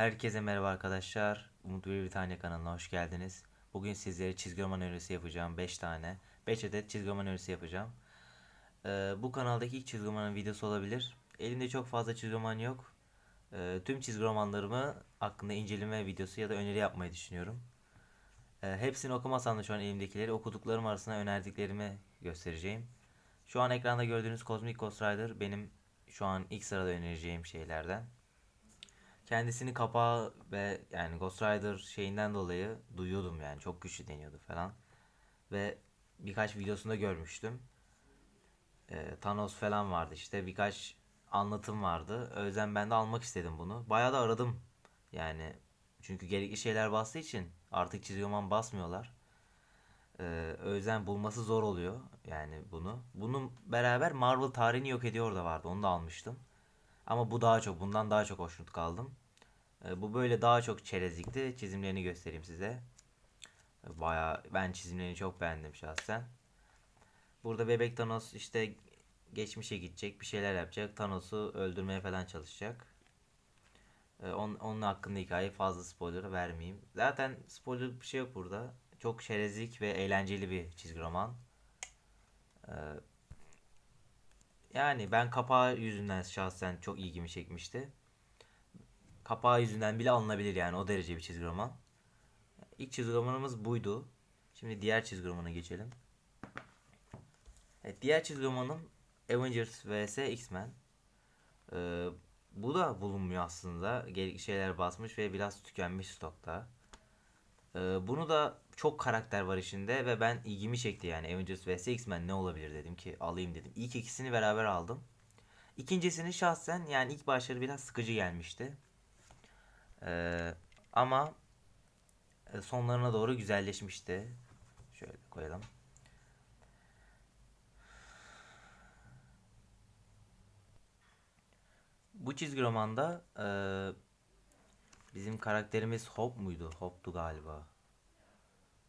Herkese merhaba arkadaşlar. Umut bir tane kanalına hoş geldiniz. Bugün sizlere çizgi roman önerisi yapacağım. 5 tane. 5 adet çizgi roman önerisi yapacağım. Ee, bu kanaldaki ilk çizgi romanın videosu olabilir. Elimde çok fazla çizgi roman yok. Ee, tüm çizgi romanlarımı hakkında inceleme videosu ya da öneri yapmayı düşünüyorum. Ee, hepsini okumasam da şu an elimdekileri okuduklarım arasında önerdiklerimi göstereceğim. Şu an ekranda gördüğünüz Cosmic Ghost Rider benim şu an ilk sırada önereceğim şeylerden. Kendisini kapağı ve yani Ghost Rider şeyinden dolayı duyuyordum yani çok güçlü deniyordu falan. Ve birkaç videosunda görmüştüm. Ee, Thanos falan vardı işte birkaç anlatım vardı. O yüzden ben de almak istedim bunu. Bayağı da aradım yani. Çünkü gerekli şeyler bastığı için artık çizgi roman basmıyorlar. Ee, o bulması zor oluyor yani bunu. Bunun beraber Marvel tarihini yok ediyor da vardı. Onu da almıştım. Ama bu daha çok, bundan daha çok hoşnut kaldım. Ee, bu böyle daha çok çerezlikti. Çizimlerini göstereyim size. Baya ben çizimlerini çok beğendim şahsen. Burada bebek Thanos işte geçmişe gidecek, bir şeyler yapacak. Thanos'u öldürmeye falan çalışacak. Ee, onun, onun hakkında hikaye fazla spoiler vermeyeyim. Zaten spoiler bir şey yok burada. Çok çerezlik ve eğlenceli bir çizgi roman. Ee, yani ben kapağı yüzünden şahsen çok ilgimi çekmişti. Kapağı yüzünden bile alınabilir yani o derece bir çizgi roman. İlk çizgi romanımız buydu. Şimdi diğer çizgi romana geçelim. Evet, diğer çizgi romanım Avengers vs X-Men. Ee, bu da bulunmuyor aslında. Gerekli şeyler basmış ve biraz tükenmiş stokta. Ee, bunu da çok karakter var içinde ve ben ilgimi çekti yani Avengers vs X-Men ne olabilir dedim ki alayım dedim. İlk ikisini beraber aldım. İkincisini şahsen yani ilk başları biraz sıkıcı gelmişti. Ee, ama e, sonlarına doğru güzelleşmişti. Şöyle koyalım. Bu çizgi romanda e, bizim karakterimiz Hope muydu? Hope'tu galiba.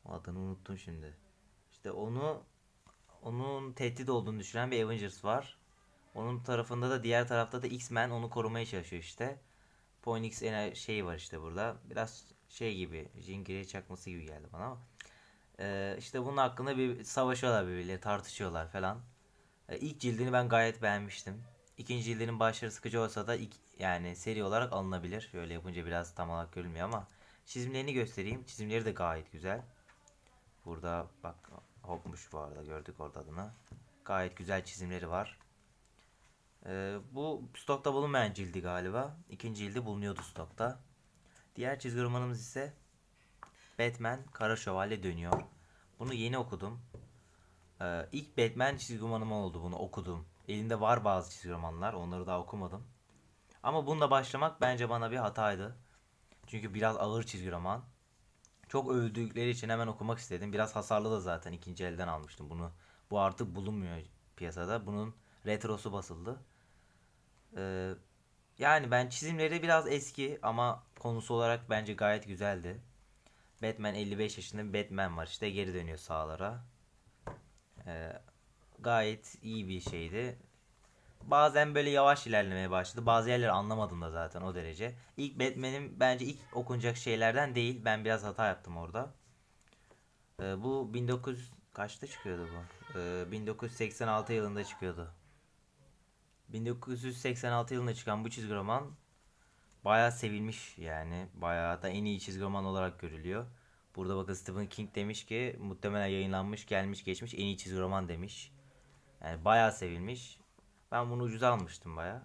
Adını unuttum şimdi. İşte onu onun tehdit olduğunu düşünen bir Avengers var. Onun tarafında da diğer tarafta da X-Men onu korumaya çalışıyor işte. Ener şey var işte burada. Biraz şey gibi, Jean Grey çakması gibi geldi bana ama. Ee, işte bunun hakkında bir savaşıyorlar birbirleriyle, tartışıyorlar falan. Ee, ilk cildini ben gayet beğenmiştim. İkinci cildinin başları sıkıcı olsa da ilk, yani seri olarak alınabilir. Şöyle yapınca biraz tam olarak görülmüyor ama çizimlerini göstereyim. Çizimleri de gayet güzel. Burada bak hopmuş bu arada gördük orada adını. Gayet güzel çizimleri var. Ee, bu stokta bulunmayan cildi galiba. İkinci cildi bulunuyordu stokta. Diğer çizgi romanımız ise Batman Kara Şövalye dönüyor. Bunu yeni okudum. Ee, ilk Batman çizgi romanım oldu bunu okudum. Elimde var bazı çizgi romanlar onları daha okumadım. Ama bununla başlamak bence bana bir hataydı. Çünkü biraz ağır çizgi roman. Çok övdükleri için hemen okumak istedim. Biraz hasarlı da zaten ikinci elden almıştım bunu. Bu artık bulunmuyor piyasada. Bunun retrosu basıldı. Ee, yani ben çizimleri biraz eski ama konusu olarak bence gayet güzeldi. Batman 55 yaşında bir Batman var işte geri dönüyor sahalara. Ee, gayet iyi bir şeydi. Bazen böyle yavaş ilerlemeye başladı. Bazı yerleri anlamadım da zaten o derece. İlk Batman'in bence ilk okunacak şeylerden değil. Ben biraz hata yaptım orada. Ee, bu 1900 kaçta çıkıyordu bu? Ee, 1986 yılında çıkıyordu. 1986 yılında çıkan bu çizgi roman bayağı sevilmiş yani. Bayağı da en iyi çizgi roman olarak görülüyor. Burada bakın Stephen King demiş ki muhtemelen yayınlanmış, gelmiş, geçmiş en iyi çizgi roman demiş. Yani bayağı sevilmiş. Ben bunu ucuz almıştım bayağı.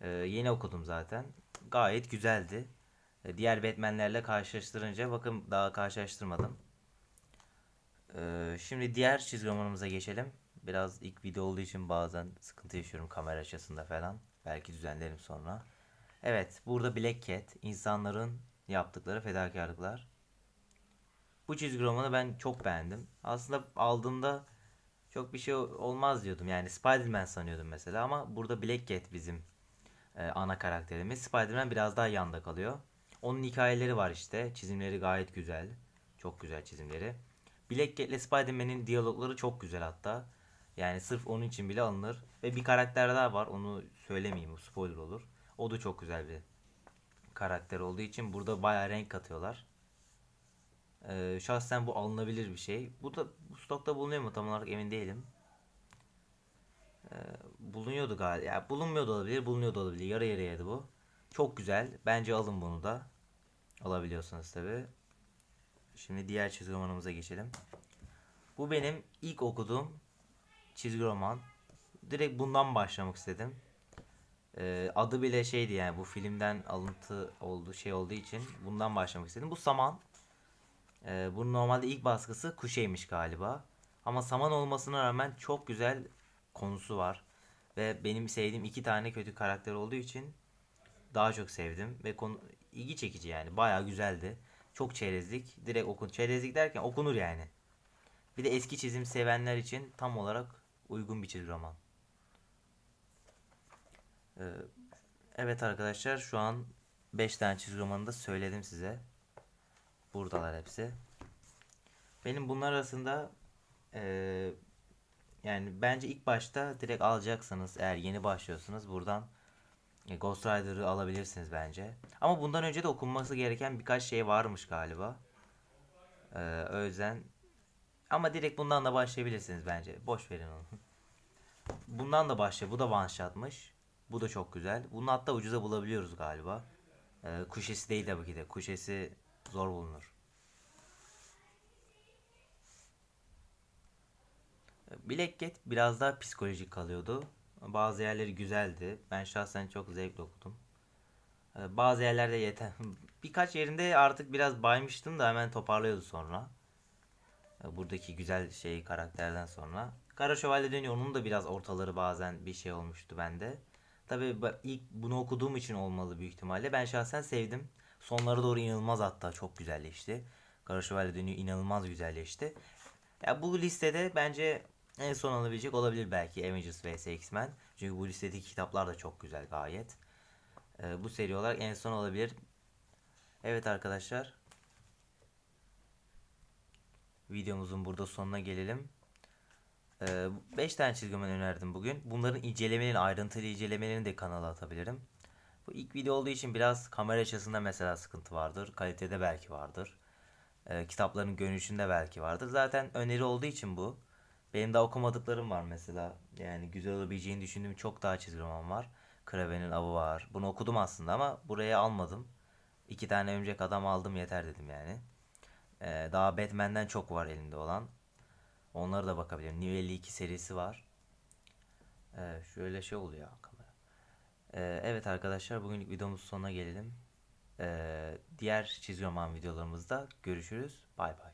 Ee, yeni okudum zaten. Gayet güzeldi. Ee, diğer Batman'lerle karşılaştırınca bakın daha karşılaştırmadım. Ee, şimdi diğer çizgi romanımıza geçelim. Biraz ilk video olduğu için bazen sıkıntı yaşıyorum kamera açısında falan. Belki düzenlerim sonra. Evet, burada Black Cat, insanların yaptıkları fedakarlıklar. Bu çizgi romanı ben çok beğendim. Aslında aldığımda çok bir şey olmaz diyordum. Yani Spider-Man sanıyordum mesela ama burada Black Cat bizim e, ana karakterimiz. Spider-Man biraz daha yanda kalıyor. Onun hikayeleri var işte. Çizimleri gayet güzel. Çok güzel çizimleri. Black Cat ile Spider-Man'in diyalogları çok güzel hatta. Yani sırf onun için bile alınır. Ve bir karakter daha var. Onu söylemeyeyim. O spoiler olur. O da çok güzel bir karakter olduğu için burada bayağı renk katıyorlar. Ee, şahsen bu alınabilir bir şey. Bu da bu stokta bulunuyor mu tam olarak emin değilim. Ee, bulunuyordu galiba. Ya bulunmuyor da olabilir, bulunuyor da olabilir. Yarı yarıyaydı bu. Çok güzel. Bence alın bunu da. Alabiliyorsanız tabi. Şimdi diğer çizgi romanımıza geçelim. Bu benim ilk okuduğum çizgi roman. Direkt bundan başlamak istedim. Ee, adı bile şeydi yani bu filmden alıntı oldu şey olduğu için bundan başlamak istedim. Bu Saman. Ee, bunun normalde ilk baskısı Kuşeymiş galiba. Ama Saman olmasına rağmen çok güzel konusu var. Ve benim sevdiğim iki tane kötü karakter olduğu için daha çok sevdim. Ve konu ilgi çekici yani. Bayağı güzeldi. Çok çerezlik. Direkt okun. Çerezlik derken okunur yani. Bir de eski çizim sevenler için tam olarak uygun bir çizgi roman. Ee, evet arkadaşlar şu an 5 tane çizgi romanı da söyledim size. Buradalar hepsi. Benim bunlar arasında eee, yani bence ilk başta direkt alacaksanız eğer yeni başlıyorsunuz buradan e, Ghost Rider'ı alabilirsiniz bence. Ama bundan önce de okunması gereken birkaç şey varmış galiba. Ee, o yüzden ama direkt bundan da başlayabilirsiniz bence. Boş verin onu. Bundan da başla. Bu da one shot'mış. Bu da çok güzel. Bunu hatta ucuza bulabiliyoruz galiba. Ee, kuşesi değil tabii ki de. Kuşesi zor bulunur. Black Cat biraz daha psikolojik kalıyordu. Bazı yerleri güzeldi. Ben şahsen çok zevkle okudum. Ee, Bazı yerlerde yeter. Birkaç yerinde artık biraz baymıştım da hemen toparlıyordu sonra. Buradaki güzel şey karakterden sonra. Kara Şövalye dönüyor. Onun da biraz ortaları bazen bir şey olmuştu bende. Tabii ba- ilk bunu okuduğum için olmalı büyük ihtimalle. Ben şahsen sevdim. Sonlara doğru inanılmaz hatta çok güzelleşti. Kara Şövalye dönüyor inanılmaz güzelleşti. Ya bu listede bence en son alabilecek olabilir belki Avengers vs X-Men. Çünkü bu listedeki kitaplar da çok güzel gayet. Ee, bu seri olarak en son olabilir. Evet arkadaşlar. Videomuzun burada sonuna gelelim. 5 tane çizgi roman önerdim bugün. Bunların incelemelerini, ayrıntılı incelemelerini de kanala atabilirim. Bu ilk video olduğu için biraz kamera açısında mesela sıkıntı vardır. Kalitede belki vardır. Ee, kitapların görünüşünde belki vardır. Zaten öneri olduğu için bu. Benim daha okumadıklarım var mesela. Yani güzel olabileceğini düşündüğüm çok daha çizgi roman var. Kraven'in avı var. Bunu okudum aslında ama buraya almadım. İki tane örümcek adam aldım yeter dedim yani. Ee, daha Batman'den çok var elimde olan. Onlara da bakabilirim. New 52 serisi var. Ee, şöyle şey oluyor kamera. Ee, evet arkadaşlar bugünlük videomuzun sonuna gelelim. Ee, diğer çizgi roman videolarımızda görüşürüz. Bay bay.